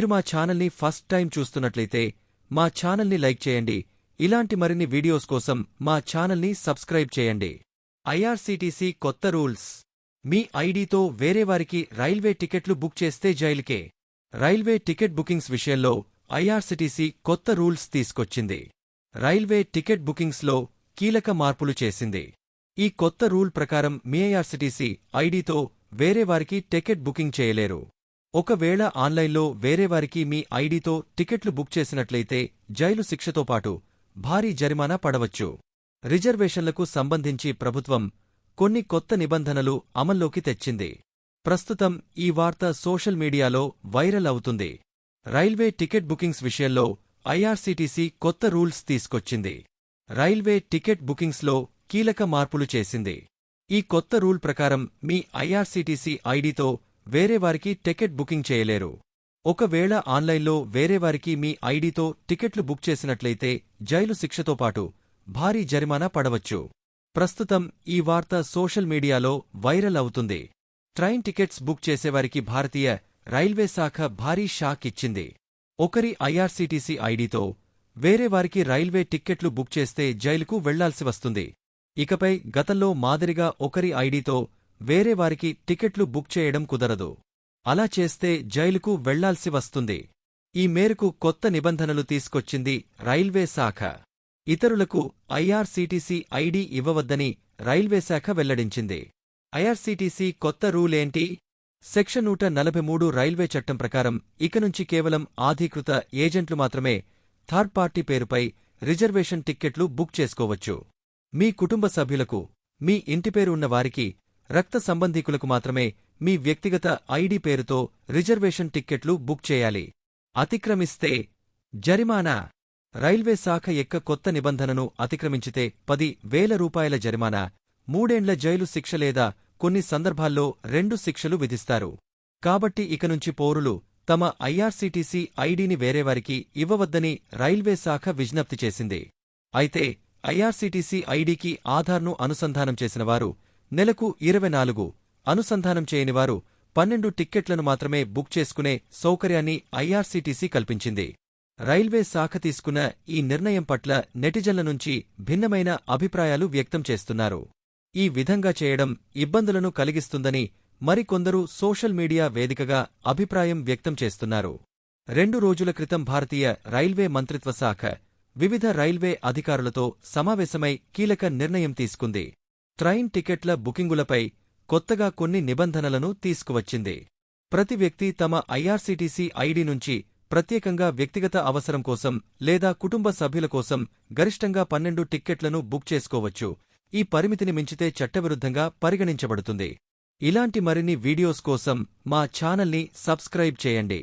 మీరు మా ఛానల్ని ఫస్ట్ టైం చూస్తున్నట్లయితే మా ఛానల్ని లైక్ చేయండి. ఇలాంటి మరిన్ని వీడియోస్ కోసం మా ఛానల్ని సబ్స్క్రైబ్ చేయండి. ఐఆర్సీటీసీ కొత్త రూల్స్. మీ ఐడితో వేరేవారికి రైల్వే టికెట్లు బుక్ చేస్తే జైలుకే. రైల్వే టికెట్ బుకింగ్స్ విషయంలో ఐఆర్సీటీసీ కొత్త రూల్స్ తీసుకొచ్చింది. రైల్వే టికెట్ బుకింగ్స్లో కీలక మార్పులు చేసింది. ఈ కొత్త రూల్ ప్రకారం మీ ఐఆర్సీటీసీ ఐడీతో వేరేవారికి టికెట్ బుకింగ్ చేయలేరు. ఒకవేళ ఆన్లైన్లో వేరేవారికి మీ ఐడితో టికెట్లు బుక్ చేసినట్లయితే జైలు శిక్షతో పాటు భారీ జరిమానా పడవచ్చు. రిజర్వేషన్లకు సంబంధించి ప్రభుత్వం కొన్ని కొత్త నిబంధనలు అమల్లోకి తెచ్చింది. ప్రస్తుతం ఈ వార్త సోషల్ మీడియాలో వైరల్ అవుతుంది. రైల్వే టికెట్ బుకింగ్స్ విషయంలో ఐఆర్సీటీసీ కొత్త రూల్స్ తీసుకొచ్చింది. రైల్వే టికెట్ బుకింగ్స్లో కీలక మార్పులు చేసింది. ఈ కొత్త రూల్ ప్రకారం మీ ఐఆర్సీటీసీ ఐడితో వేరేవారికి టికెట్ బుకింగ్ చేయలేరు. ఒకవేళ ఆన్లైన్లో వేరేవారికి మీ ఐడితో టికెట్లు బుక్ చేసినట్లయితే జైలు శిక్షతో పాటు భారీ జరిమానా పడవచ్చు. ప్రస్తుతం ఈ వార్త సోషల్ మీడియాలో వైరల్ అవుతుంది. ట్రైన్ టికెట్స్ బుక్ చేసేవారికి భారతీయ రైల్వే శాఖ భారీ షాక్ ఇచ్చింది. ఒకరి ఐఆర్సీటీసీ ఐడితో వేరేవారికి రైల్వే టిక్కెట్లు బుక్ చేస్తే జైలుకు వెళ్ళాల్సి వస్తుంది. ఇకపై గతంలో మాదిరిగా ఒకరి ఐడితో వేరేవారికి టికెట్లు బుక్ చేయడం కుదరదు. అలా చేస్తే జైలుకు వెళ్ళాల్సి వస్తుంది. ఈ మేరకు కొత్త నిబంధనలు తీసుకొచ్చింది రైల్వే శాఖ. ఇతరులకు ఐఆర్సీటీసీ ఐడి ఇవ్వవద్దని రైల్వే శాఖ వెల్లడించింది. ఐఆర్సీటీసీ కొత్త రూలేంటి సెక్షన్ నూట నలభై మూడు రైల్వే చట్టం ప్రకారం ఇక నుంచి కేవలం ఆధీకృత ఏజెంట్లు మాత్రమే థర్డ్ పార్టీ పేరుపై రిజర్వేషన్ టిక్కెట్లు బుక్ చేసుకోవచ్చు. మీ కుటుంబ సభ్యులకు మీ ఇంటి పేరు ఉన్న వారికి రక్త సంబంధీకులకు మాత్రమే మీ వ్యక్తిగత ఐడి పేరుతో రిజర్వేషన్ టిక్కెట్లు బుక్ చేయాలి. అతిక్రమిస్తే జరిమానా. రైల్వే శాఖ యొక్క కొత్త నిబంధనను అతిక్రమించితే పది వేల రూపాయల జరిమానా. మూడేండ్ల జైలు శిక్ష లేదా కొన్ని సందర్భాల్లో రెండు శిక్షలు విధిస్తారు. కాబట్టి ఇక నుంచి పౌరులు తమ ఐఆర్సీటీసీ ఐడిని వేరేవారికి ఇవ్వవద్దని రైల్వే శాఖ విజ్ఞప్తి చేసింది. అయితే ఐఆర్సీటీసీ ఐడికి ఆధార్ను అనుసంధానం చేసినవారు నెలకు ఇరవై నాలుగు అనుసంధానం చేయనివారు పన్నెండు టిక్కెట్లను మాత్రమే బుక్ చేసుకునే సౌకర్యాన్ని ఐఆర్సీటీసీ కల్పించింది. రైల్వే శాఖ తీసుకున్న ఈ నిర్ణయం పట్ల నెటిజన్ల నుంచి భిన్నమైన అభిప్రాయాలు వ్యక్తం చేస్తున్నారు. ఈ విధంగా చేయడం ఇబ్బందులను కలిగిస్తుందని మరికొందరు సోషల్ మీడియా వేదికగా అభిప్రాయం వ్యక్తం చేస్తున్నారు. రెండు రోజుల క్రితం భారతీయ రైల్వే మంత్రిత్వ శాఖ వివిధ రైల్వే అధికారులతో సమావేశమై కీలక నిర్ణయం తీసుకుంది. ట్రైన్ టికెట్ల బుకింగులపై కొత్తగా కొన్ని నిబంధనలను తీసుకువచ్చింది. ప్రతి వ్యక్తి తమ ఐఆర్సీటీసీ ఐడి నుంచి ప్రత్యేకంగా వ్యక్తిగత అవసరం కోసం లేదా కుటుంబ సభ్యుల కోసం గరిష్టంగా పన్నెండు టిక్కెట్లను బుక్ చేసుకోవచ్చు. ఈ పరిమితిని మించితే చట్టవిరుద్ధంగా పరిగణించబడుతుంది. ఇలాంటి మరిన్ని వీడియోస్ కోసం మా ఛానల్ని సబ్స్క్రైబ్ చేయండి.